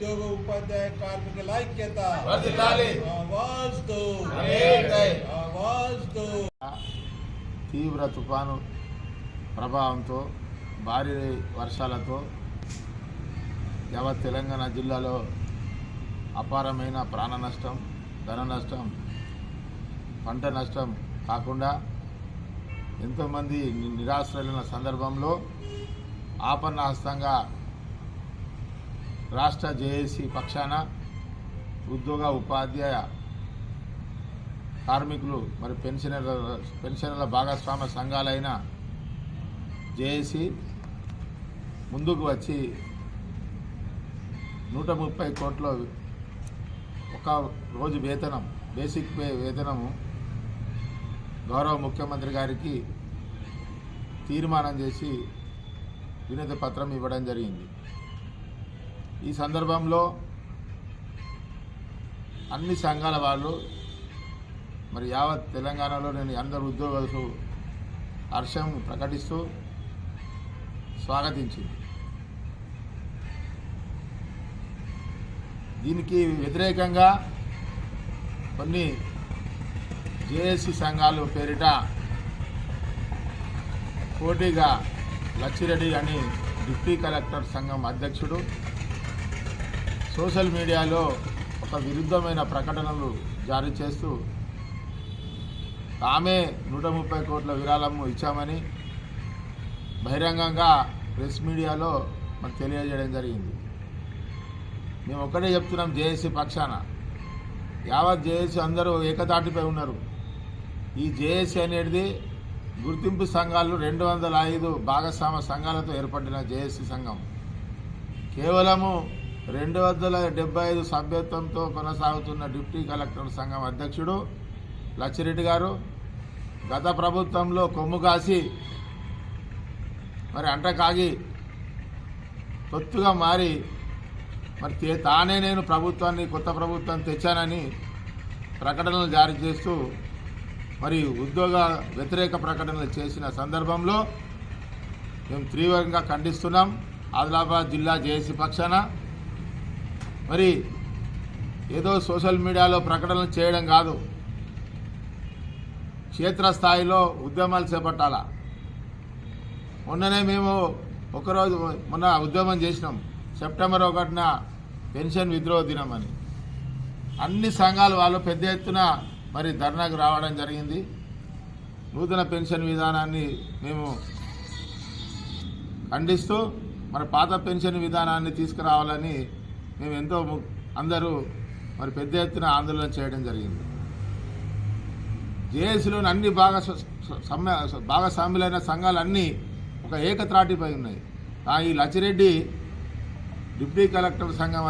ఉద్యోగ ఉపాధ్యాయ కార్మికుల ఐక్యత తీవ్ర తుఫాను ప్రభావంతో భారీ వర్షాలతో యావత్ తెలంగాణ జిల్లాలో అపారమైన ప్రాణ నష్టం ధన నష్టం పంట నష్టం కాకుండా ఎంతోమంది నిరాశ్రయులైన సందర్భంలో ఆపన్నహస్తంగా రాష్ట్ర జేఏసీ పక్షాన ఉద్యోగ ఉపాధ్యాయ కార్మికులు మరి పెన్షనర్ల పెన్షనర్ల భాగస్వామ్య సంఘాలైన జేఏసీ ముందుకు వచ్చి నూట ముప్పై కోట్ల ఒక రోజు వేతనం బేసిక్ పే వేతనము గౌరవ ముఖ్యమంత్రి గారికి తీర్మానం చేసి వినతి పత్రం ఇవ్వడం జరిగింది. ఈ సందర్భంలో అన్ని సంఘాల వాళ్ళు మరి యావత్ తెలంగాణలో నేను అందరు ఉద్యోగులకు హర్షం ప్రకటిస్తూ స్వాగతించింది. దీనికి వ్యతిరేకంగా కొన్ని జేఏసీ సంఘాలు పేరిట పోటీగా లచ్చిరెడ్డి అని డిప్యూటీ కలెక్టర్ సంఘం అధ్యక్షుడు సోషల్ మీడియాలో ఒక విరుద్ధమైన ప్రకటనలు జారీ చేస్తూ తామే నూట ముప్పై కోట్ల విరాళము ఇచ్చామని బహిరంగంగా ప్రెస్ మీడియాలో మనకు తెలియజేయడం జరిగింది. మేము ఒక్కటే చెప్తున్నాం జేఏసీ పక్షాన. యావత్ జేఏసీ అందరూ ఏకతాటిపై ఉన్నారు. ఈ జేఏసీ అనేది గుర్తింపు సంఘాలు రెండు వందల ఐదు భాగస్వామ్య సంఘాలతో ఏర్పడిన జేఏసీ సంఘం. కేవలము రెండు వందల డెబ్బై ఐదు సభ్యత్వంతో కొనసాగుతున్న డిప్టీ కలెక్టర్ సంఘం అధ్యక్షుడు లచ్చిరెడ్డి గారు గత ప్రభుత్వంలో కొమ్ము కాసి మరి అంట కాగి తొత్తుగా మారి మరి తానే నేను ప్రభుత్వాన్ని కొత్త ప్రభుత్వాన్ని తెచ్చానని ప్రకటనలు జారీ చేస్తూ మరి ఉద్యోగ వ్యతిరేక ప్రకటనలు చేసిన సందర్భంలో మేము తీవ్రంగా ఖండిస్తున్నాం. ఆదిలాబాద్ జిల్లా జేఏసీ పక్షాన మరి ఏదో సోషల్ మీడియాలో ప్రకటనలు చేయడం కాదు. క్షేత్రస్థాయిలో ఉద్యమాలు చేపట్టాలా. మొన్ననే మేము ఒకరోజు మొన్న ఉద్యమం చేసినాం. సెప్టెంబర్ ఒకటిన పెన్షన్ విద్రోహ దినం అని. అన్ని సంఘాలు వాళ్ళు పెద్ద ఎత్తున మరి ధర్నాకు రావడం జరిగింది. నూతన పెన్షన్ విధానాన్ని మేము ఖండిస్తూ మరి పాత పెన్షన్ విధానాన్ని తీసుకురావాలని మేము ఎంతో అందరూ మరి పెద్ద ఎత్తున ఆందోళన చేయడం జరిగింది. జేఏసీలోని అన్ని భాగ సమ్మె భాగస్వాములైన సంఘాలన్నీ ఒక ఏకత్రాటిపై ఉన్నాయి. ఆ ఈ లచ్చిరెడ్డి డిప్యూటీ కలెక్టర్ సంఘం